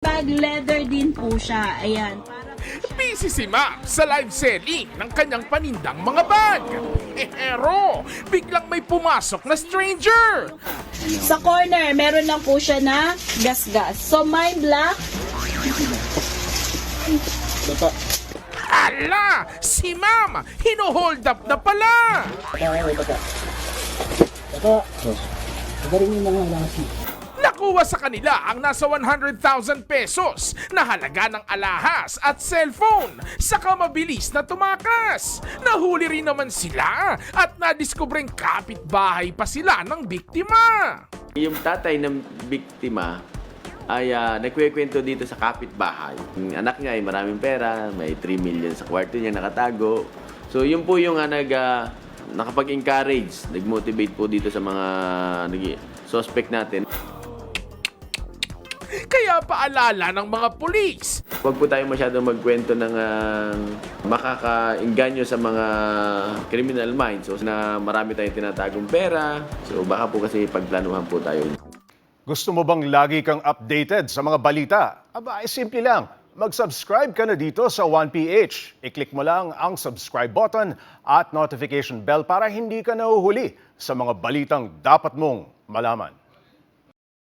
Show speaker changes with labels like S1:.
S1: Bag leather din po siya. Ayan.
S2: Busy si Ma'am sa live selling ng kanyang panindang mga bag. Pero, biglang may pumasok na stranger.
S1: Sa corner, meron lang po siya na gas-gas. So, my black,
S2: Ala! Si Ma'am! Hino-hold up na pala! Nakuha sa kanila ang nasa 100,000 pesos na halaga ng alahas at cellphone saka mabilis na tumakas. Nahuli rin naman sila at nadiskubreng kapitbahay pa sila ng biktima.
S3: Yung tatay ng biktima ay uh, nagkwekwento dito sa kapitbahay. Yung anak niya ay maraming pera, may 3 million sa kwarto niya nakatago. So yun po yung uh, nag, ah, nakapag-encourage, nag-motivate po dito sa mga nag- suspect natin.
S2: Kaya paalala ng mga pulis,
S3: Huwag po tayo masyadong magkwento ng uh, makakainganyo sa mga criminal minds. So, na marami tayong tinatagong pera. So baka po kasi pagplanuhan po tayo.
S4: Gusto mo bang lagi kang updated sa mga balita? Aba, ay simple lang. Mag-subscribe ka na dito sa 1PH. I-click mo lang ang subscribe button at notification bell para hindi ka nahuhuli sa mga balitang dapat mong malaman.